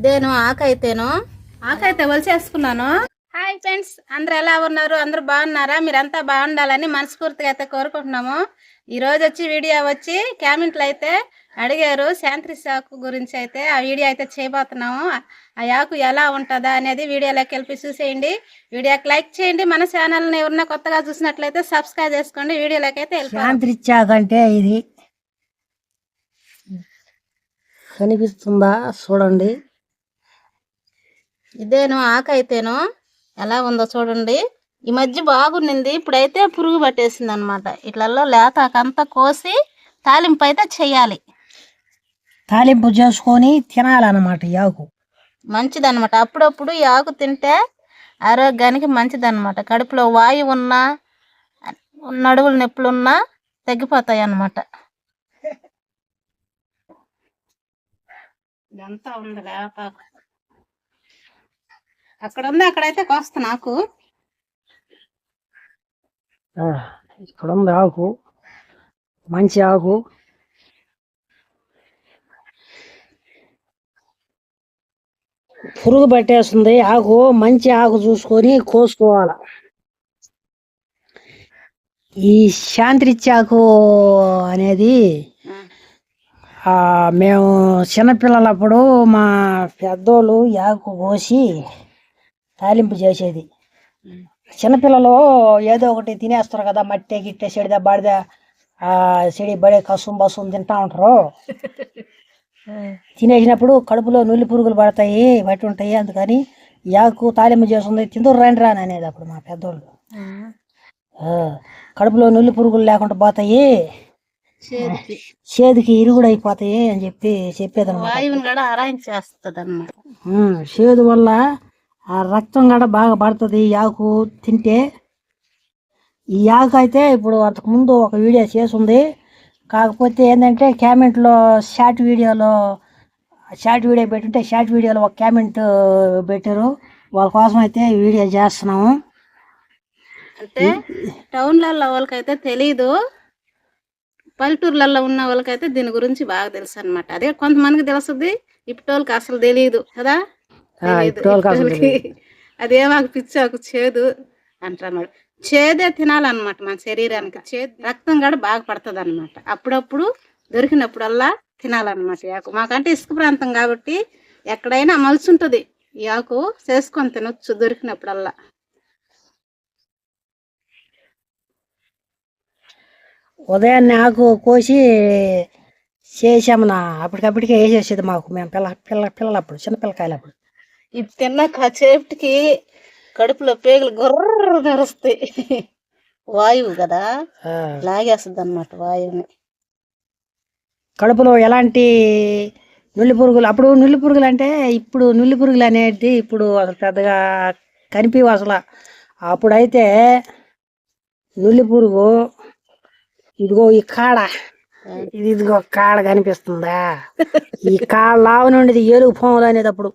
ఇదేను ఆకైతేను? ఆకైతే వలిసేసుకున్నాను hi friends అందరు ఎలా ఉన్నారు? అందరూ బాగున్నారా? మీరంతా బాగుండాలని మనస్ఫూర్తిగా అయితే కోరుకుంటున్నాము. ఈ రోజు వచ్చి వీడియో వచ్చి కామెంట్లు అయితే అడిగారు. శాంతి సాకు గురించి అయితే ఆ వీడియో అయితే చేయబోతున్నాము. ఆ యాకు ఎలా ఉంటుందా అనేది వీడియోలోకి వెళ్ళి చూసేయండి. వీడియోకి లైక్ చేయండి. మన ఛానల్ని ఎవరన్నా కొత్తగా చూసినట్లయితే సబ్స్క్రైబ్ చేసుకోండి. వీడియోలోకి అయితే వెళ్ళిపోదాం. శాంతిచ్చాకంటే ఇది. కనిపిస్తుందా? చూడండి. ఇదేను ఆకైతేను ఎలా ఉందో చూడండి. ఈ మధ్య బాగుండింది. ఇప్పుడైతే పురుగు పట్టేసింది అనమాట ఇట్లలో లేతాకంతా కోసి తాలింపు అయితే చెయ్యాలి తాలింపు చేసుకొని తినాలన్నమాట యాకు మంచిదన్నమాట. అప్పుడప్పుడు ఈ ఆకు తింటే ఆరోగ్యానికి మంచిదన్నమాట. కడుపులో వాయువు ఉన్నా నడువుల నొప్పులున్నా తగ్గిపోతాయి అన్నమాట ఇదంతా ఉంది లేపాకు అక్కడ ఉంది అక్కడైతే కోస్తా నాకు. ఇక్కడ ఉంది ఆకు. మంచి ఆకు. పురుగు పట్టేస్తుంది. ఆకు మంచి ఆకు చూసుకొని కోసుకోవాలి. ఈ శాంతిరిచ్చాకు అనేది మేము చిన్నపిల్లలప్పుడు మా పెద్దోళ్ళు యాకు కోసి తాలింపు చేసేది. చిన్నపిల్లలు ఏదో ఒకటి తినేస్తారు కదా మట్టి గిట్టె చెడిద బడిద ఆ చెడి బడే కసుం బసుం తింటా ఉంటారు. తినేసినప్పుడు కడుపులో నుల్లి పురుగులు పడతాయి బట్టి ఉంటాయి అందుకని యాకు తాలింపు చేస్తుంది తిందరు రండి రాని అనేది అప్పుడు మా పెద్దోళ్ళు. కడుపులో నుల్లి పురుగులు లేకుండా పోతాయి. చేతికి. ఇరుగుడు అయిపోతాయి అని చెప్పి చెప్పేదన్నమాట. అరాయించేస్తుంది అనమాట ఉమ్, చేదు వల్ల ఆ రక్తం కూడా బాగా పడుతుంది ఈ ఆకు తింటే. ఈ ఆకు అయితే ఇప్పుడు అంతకుముందు ఒక వీడియో చేసింది. కాకపోతే ఏంటంటే కామెంట్లో షార్ట్ వీడియోలో షార్ట్ వీడియో పెట్టుంటే షార్ట్ వీడియోలో ఒక కామెంట్ పెట్టారు. వాళ్ళ కోసం అయితే వీడియో చేస్తున్నాము. అంటే టౌన్లలో వాళ్ళకైతే తెలీదు. పల్లెటూర్లలో ఉన్న వాళ్ళకైతే దీని గురించి బాగా తెలుసు అనమాట అదే కొంతమందికి తెలుస్తుంది ఇప్పటి వాళ్ళకి అసలు తెలియదు కదా. ఇప్పటోళ్ళకి అదేమాకు పిచ్చాకు చేదు అంటున్నాడు చేదే తినాలన్నమాట మన శరీరానికి. చేదు రక్తం కూడా బాగా పడుతుంది అనమాట అప్పుడప్పుడు దొరికినప్పుడల్లా తినాలన్నమాట ఆకు. మాకంటే ఇసుక ప్రాంతం కాబట్టి ఎక్కడైనా మలిసి ఉంటుంది ఈ ఆకు చేసుకొని తినొచ్చు దొరికినప్పుడల్లా. ఉదయాన్నే ఆకు కోసి చేసాము నా. అప్పటికప్పటికే వేసేసేది మాకు మేము పిల్ల పిల్ల పిల్లలప్పుడు చిన్న పిల్లకాయలప్పుడు ఇది తిన్నాక చేపటికి కడుపులో పేగులు గుర్ర నరుస్తాయి వాయువు కదా? లాగేస్తుంది అనమాట వాయువుని. కడుపులో ఎలాంటి నుల్లి పురుగులు అప్పుడు నుల్లి పురుగులు అంటే ఇప్పుడు నుల్లి పురుగులు అనేది ఇప్పుడు అసలు పెద్దగా కనిపించవు అసలు అప్పుడైతే నుల్లి పురుగు ఇదిగో ఈ కాడ ఇది ఇదిగో కాడ కనిపిస్తుందా? ఈ కాడ లావు నుండి ఏలుగు అనేది అప్పుడు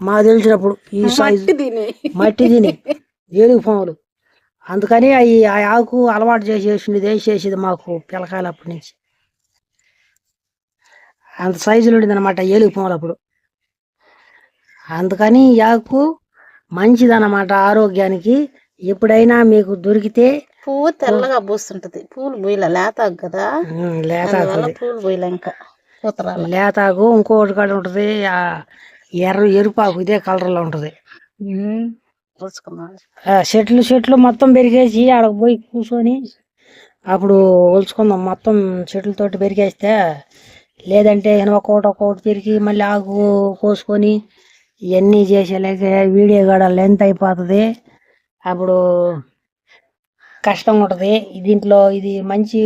మాకు తెలిసినప్పుడు ఈ సైజు మట్టి తిని ఏలుగు పాములు. అందుకని అవి ఆ ఆకు అలవాటు చేసేసింది వేసేసేది మాకు పిల్లకాయలు అప్పటి నుంచి. అంత సైజులో ఉండేది అనమాట ఏలుగు పాములు అప్పుడు. అందుకని ఈ ఆకు మంచిదన్నమాట ఆరోగ్యానికి. ఎప్పుడైనా మీకు దొరికితే పువ్వు తెల్లగా పూస్తుంటది. పూలు బూయల లేతాకు కదా? ఉమ్, లేత అందువల్ల ఆకు పూలు బూయల ఇంకా. లేతాకు ఇంకోటి కాడ ఉంటుంది ఆ ఎర్ర ఎరుపాకు ఇదే కలర్లో ఉంటుంది. చెట్లు చెట్లు మొత్తం పెరిగేసి ఆడకు పోయి కూర్చొని అప్పుడు ఒలుచుకుందాం. మొత్తం చెట్లతోటి పెరిగేస్తే లేదంటే ఒక్కొక్కటి ఒక్కొక్కటి పెరిగి మళ్ళీ ఆకు కోసుకొని ఇవన్నీ చేసేలేక వీడియో కూడా లెంత్ అయిపోతుంది. అప్పుడు కష్టం ఉంటుంది. దీంట్లో ఇది మంచి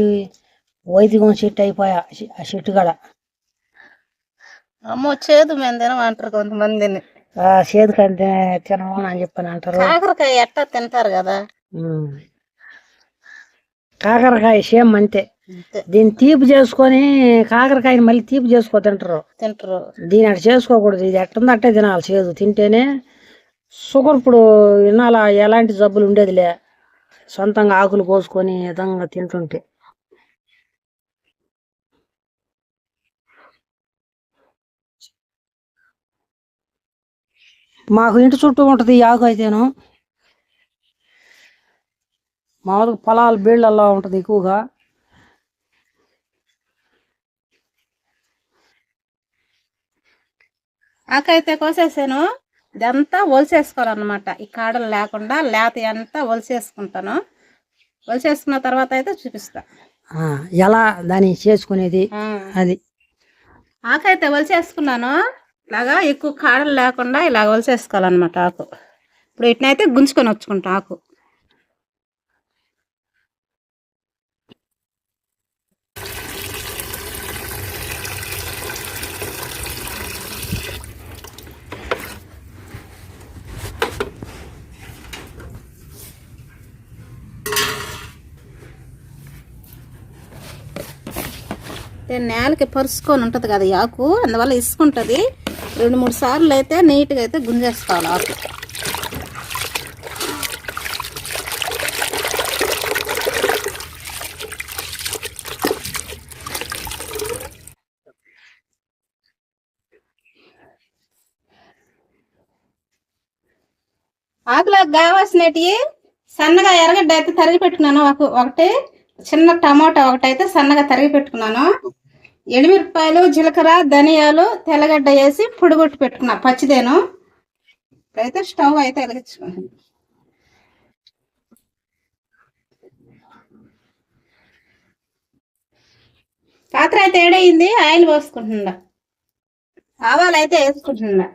వైదికం చెట్టు అయిపోయా ఆ చెట్టు కూడా. అమ్మో చేదు మేము తినమంటారు కొంతమందిని. చేదు కంటే తినమని అని చెప్పని అంటారు. కాకరకాయ ఎట్టా తింటారు కదా. కాకరకాయ సేమ్ అంతే. దీన్ని తీపి చేసుకొని కాకరకాయని మళ్ళీ తీపి చేసుకో తింటారు. తింటారు. దీని అట్ట చేసుకోకూడదు. ఇది ఎట్టుందో అట్టే తినాలి. చేదు తింటేనే షుగర్ ఇప్పుడు వినాల? ఎలాంటి జబ్బులు ఉండేదిలే. సొంతంగా ఆకులు కోసుకొని విధంగా తింటుంటే. మాకు ఇంటి చుట్టూ ఉంటుంది ఆకు అయితేను. మామూలుగా పొలాలు బీళ్ళల్లో ఉంటుంది ఎక్కువగా. ఆకైతే కోసేసాను. ఇదంతా ఒలిసేసుకోవాలన్నమాట. ఈ కాడలు లేకుండా లేత అంతా ఒలిసేసుకుంటాను. ఒలిసేసుకున్న తర్వాత అయితే చూపిస్తా. ఎలా దాన్ని చేసుకునేది. అది. ఆకైతే ఒలిసేసుకున్నాను. ఇలాగా ఎక్కువ కాడలు లేకుండా ఇలా వలసేసుకోవాలన్నమాట ఆకు. ఇప్పుడు ఇట్నైతే గుంజుకొని వచ్చుకుంటా ఆకు. నేలకి పరుచుకొని ఉంటుంది కదా ఆకు అందువల్ల ఇసుకుంటుంది. రెండు మూడు సార్లు అయితే నీట్గా అయితే గుంజేసుకోవాలి ఆకు. ఆకులో కావాల్సినవి సన్నగా ఎరగడ్డ అయితే తరిగి పెట్టుకున్నాను. ఒక ఒకటి చిన్న టమాటా ఒకటి అయితే సన్నగా తరిగి పెట్టుకున్నాను. ఎండుమిరపకాయలు జీలకర్ర ధనియాలు తెల్లగడ్డ వేసి పొడిగొట్టు పెట్టుకున్నా. పచ్చిదేను. అయితే స్టవ్ అయితే వెలిగించుకున్నాను పాత్ర అయితే ఏడయింది ఆయిల్ పోసుకుంటుందా ఆవాలు అయితే వేసుకుంటుందా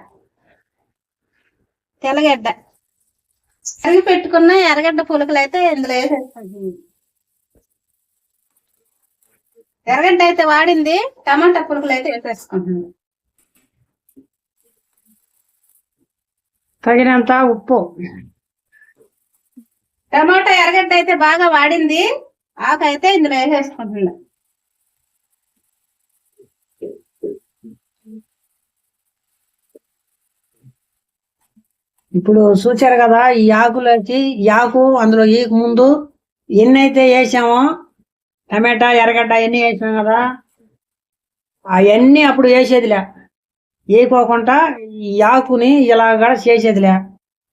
తెల్లగడ్డ. తరిగి పెట్టుకున్న ఎర్రగడ్డ పులుకలు అయితే ఇందులో వేసేసుకుంటుంది ఎర్రగడ్డ అయితే వాడింది టమాటా పులుకులు అయితే వేసేసుకుంటుంది తగినంత ఉప్పు. టమాటా ఎర్రగడ్డ అయితే బాగా వాడింది ఆకు అయితే ఇందులో వేసేసుకుంటుంది ఇప్పుడు చూచారు కదా ఈ ఆకులోకి ఈ ఆకు అందులో ఈ ముందు ఎన్ని అయితే వేసామో టమాటా ఎర్రగడ్డ అవన్నీ వేసినాం కదా. అవన్నీ అప్పుడు వేసేదిలే. వేయకోకుండా ఈ ఆకుని ఇలా కూడా చేసేదిలే.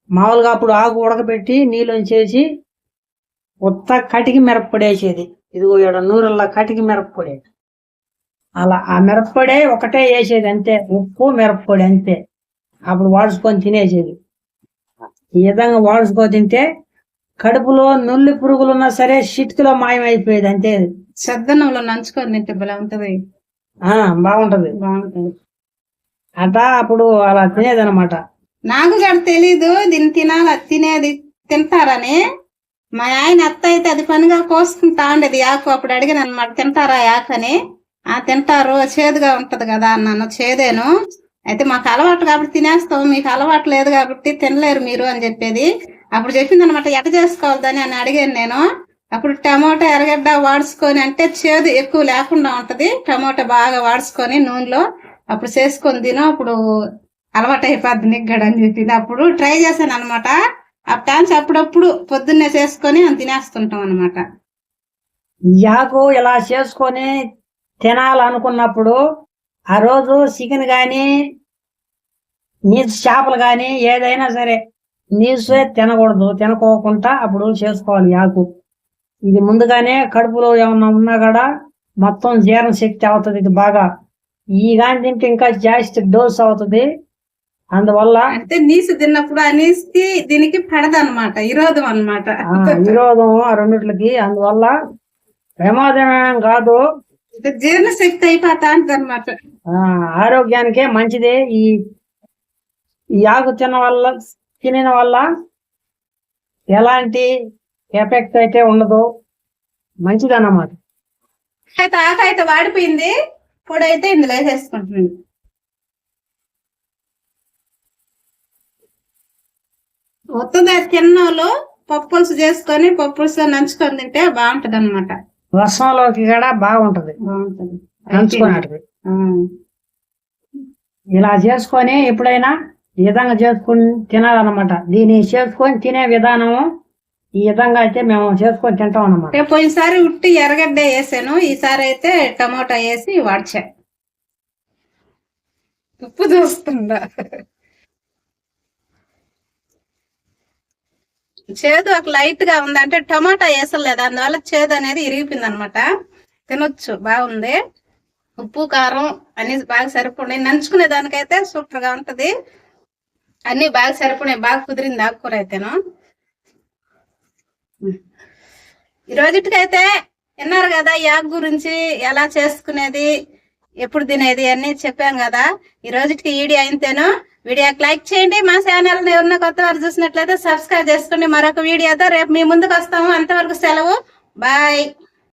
మామూలుగా అప్పుడు ఆకు ఉడకబెట్టి నీళ్ళని చేసి ఉత్త కటికి మిరప్పొడి వేసేది. ఇదిగో ఇక్కడ నూరల్లా కటికి మిరప్పొడి. అలా ఆ మిరప్పొడే ఒకటే వేసేది అంతే. ఉప్పు మిరప్పొడి అంతే. అప్పుడు వాడుచుకొని తినేసేది. ఈ విధంగా వాడుచుకో తింటే కడుపులో నుల్లి పురుగులు ఉన్నా సరే చిటికలో మాయమైపోయేది అంతే సద్దన్నంలో నంచుకొని తింటే ఆ బాగుంటది. బాగుంటది. అట అప్పుడు అలా తినేది అనమాట నాకు కూడా తెలీదు దీన్ని తినాల తినేది తింటారని. మా ఆయన అత్త అయితే అది పనిగా కోసుకుంటా ఉండేది ఆకు అప్పుడు అడిగాను అనమాట తింటారా ఆకు అని. ఆ తింటారు చేదుగా ఉంటది కదా అన్నాను చేదేను. అయితే మాకు అలవాటు కాబట్టి తినేస్తాం మీకు అలవాటు లేదు కాబట్టి తినలేరు మీరు అని చెప్పేది. అప్పుడు చెప్పింది అనమాట ఎట చేసుకోవాలని అని అడిగాను నేను. అప్పుడు టమోటా ఎర్రగడ్డ వాడుచుకొని అంటే చేదు ఎక్కువ లేకుండా ఉంటది టమోటా బాగా వాడుచుకొని నూనెలో అప్పుడు చేసుకొని తిను అప్పుడు అలవాటు అయిపోద్ది నిగ్గడ అని చెప్పింది అప్పుడు ట్రై చేశాను అనమాట ఆ టాన్స్ అప్పుడప్పుడు పొద్దున్నే చేసుకొని తినేస్తుంటాం అనమాట ఈ ఇలా చేసుకొని తినాలనుకున్నప్పుడు ఆ రోజు చికెన్ కానీ మీ చేపలు కానీ ఏదైనా సరే నీసే తినకూడదు తినకోకుండా అప్పుడు చేసుకోవాలి ఆకు. ఇది ముందుగానే కడుపులో ఏమన్నా ఉన్నా కూడా మొత్తం జీర్ణ శక్తి అవుతుంది ఇది బాగా. ఈ కానీ తింటే ఇంకా జాస్తి డోస్ అవుతుంది. అందువల్ల అంటే నీసు తిన్నప్పుడు ఆ నీసుకి దీనికి పడదన్నమాట ఇరోధం అనమాట విరోధం ఆ రెండిట్లకి. అందువల్ల ప్రమాదమేం కాదు. జీర్ణ శక్తి అయిపోతా అనమాట ఆ ఆరోగ్యానికే మంచిది. ఈ ఈ ఆకు తిన వల్ల తినిన వల్ల ఎలాంటి ఎఫెక్ట్ అయితే ఉండదు. మంచిది అన్నమాట అయితే ఆకు అయితే వాడిపోయింది. పొడి అయితే ఇందులో వేసేసుకుంటుంది. మొత్తం తిన్నోళ్ళు పప్పులుసు చేసుకొని పప్పులుసు నంచుకొని తింటే బాగుంటది అనమాట వర్షంలోకి కూడా బాగుంటది. బాగుంటది. ఇలా చేసుకొని ఎప్పుడైనా ఈ విధంగా చేసుకుని తినాలన్నమాట. దీన్ని చేసుకొని తినే విధానము ఈ విధంగా అయితే మేము చేసుకొని తింటాం అనమాట పోయినసారి ఉట్టి ఎర్రగడ్డ వేసాను. ఈసారి అయితే టమోటా వేసి వాడ్చా. ఉప్పు చూస్తుందా చేదు ఒక లైట్గా ఉంది అంటే టమాటా వేసలేదు. అందువల్ల చేదు అనేది ఇరిగిపోయింది అనమాట తినొచ్చు బాగుంది. ఉప్పు కారం అనేది బాగా సరిపడి. నంచుకునే దానికైతే సూపర్గా ఉంటది. అన్ని బాగా సరిపోయినాయి బాగా కుదిరింది ఆకుకూర అయితేను. ఈ రోజుటికైతే విన్నారు కదా యాగ్ గురించి ఎలా చేసుకునేది ఎప్పుడు తినేది అన్ని చెప్పాం కదా. ఈ రోజుకి ఈడీ అయితేను వీడియోకి లైక్ చేయండి. మా ఛానల్ ఎవరన్నా కొత్త వారు చూసినట్లయితే సబ్స్క్రైబ్ చేసుకోండి. మరొక వీడియోతో రేపు మీ ముందుకు వస్తాము. అంతవరకు సెలవు. బాయ్.